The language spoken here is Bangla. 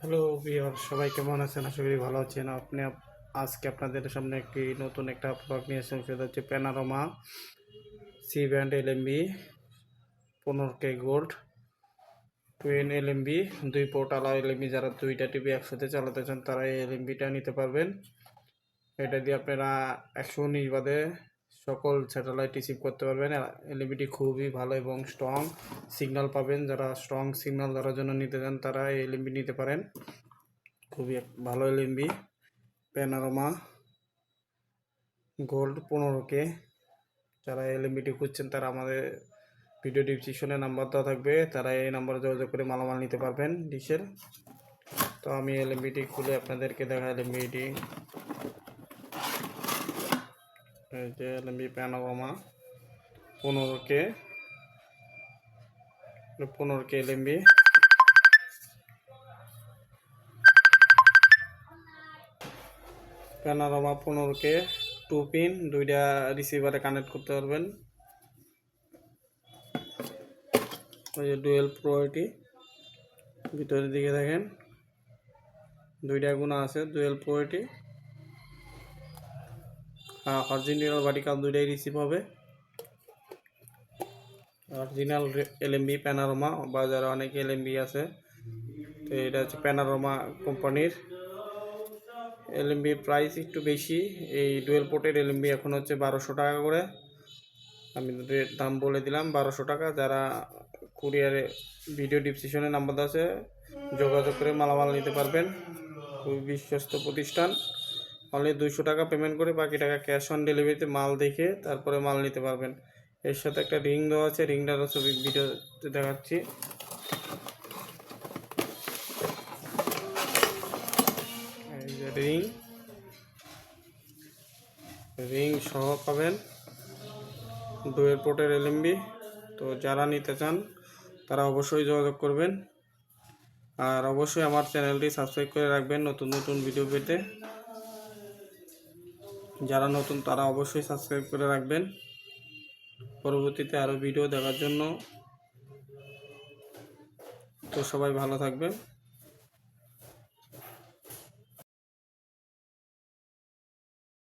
হ্যালো বিহার সবাই কেমন আছেন? আশা করি ভালো আছেন। আপনি আজকে আপনাদের সামনে একটি নতুন একটা প্রোডাক্ট নিয়ে এসেছেন সেটা হচ্ছে Panorama C band L M B পনেরো K gold twin L M B দুই পোর্ট আলা এল এম বি যারা দুইটা টিভি একসাথে চালাতে চান, তারা এই এল এম বিটা নিতে পারবেন। এটা দিয়ে আপনারা একশো উনিশ বাদে সকল স্যাটেলাইট রিসিভ করতে পারবেন। এলইবিটি খুবই ভালো এবং স্ট্রং সিগন্যাল পাবেন। যারা স্ট্রং সিগন্যাল ধরার জন্য নিতে চান, তারা এই এলএমবি নিতে পারেন। খুবই ভালো এলএমবি প্যানারোমা গোল্ড পনেরো কে যারা এলএমবিটি খুঁজছেন, তারা আমাদের ভিডিও ডিসক্রিপশনে নাম্বার দেওয়া থাকবে। তারা এই নাম্বারে যোগাযোগ করে মালামাল নিতে পারবেন ডিশের। তো আমি এলএমবিটি খুলে আপনাদেরকে দেখা এলএমবিটি এই যে এলএমবি প্যানারোমা, পনেরো কে পনেরো কে এলএমবি। প্যানারোমা পনেরো কে, টু পিন, দুইটা রিসিভারে কানেক্ট করতে পারবেন। ওই যে ডুয়েল প্রো ভিতরের দিকে দেখেন, দুইটা গুণা আছে, ডুয়েল প্রো অরিজিনাল কাপ দুইটাই রিসিভ হবে। অরিজিনাল এলএমবি প্যানারোমা বাজারে অনেক এলএমবি আছে, তো এটা হচ্ছে প্যানারোমা কোম্পানির। এলএমবি প্রাইস একটু বেশি, এই ডুয়েল পোর্টের এলএমবি এখন হচ্ছে বারোশো টাকা করে। আমি দাম বলে দিলাম, বারোশো টাকা। যারা কুরিয়ারে ভিডিও ডিসক্রিপশনে নাম্বার আছে, যোগাযোগ করে মালামাল নিতে পারবেন। খুবই বিশ্বস্ত প্রতিষ্ঠান। অনলি দুইশো টাকা পেমেন্ট করে বাকি টাকা ক্যাশ অন ডেলিভারিতে মাল দেখে তারপরে মাল নিতে পারবেন। এর সাথে একটা রিং দেওয়া আছে রিংটারও ছবি ভিডিওতে দেখাচ্ছি। রিং রিং সহ পাবেন দুয়ের পোর্টের এলএমবি তো যারা নিতে চান, তারা অবশ্যই যোগাযোগ করবেন। আর অবশ্যই আমার চ্যানেলটি সাবস্ক্রাইব করে রাখবেন নতুন নতুন ভিডিও পেতে। যারা নতুন, তারা অবশ্যই সাবস্ক্রাইব করে রাখবেন। পরবর্তীতে আরও ভিডিও দেখার জন্য। তো সবাই ভালো থাকবেন।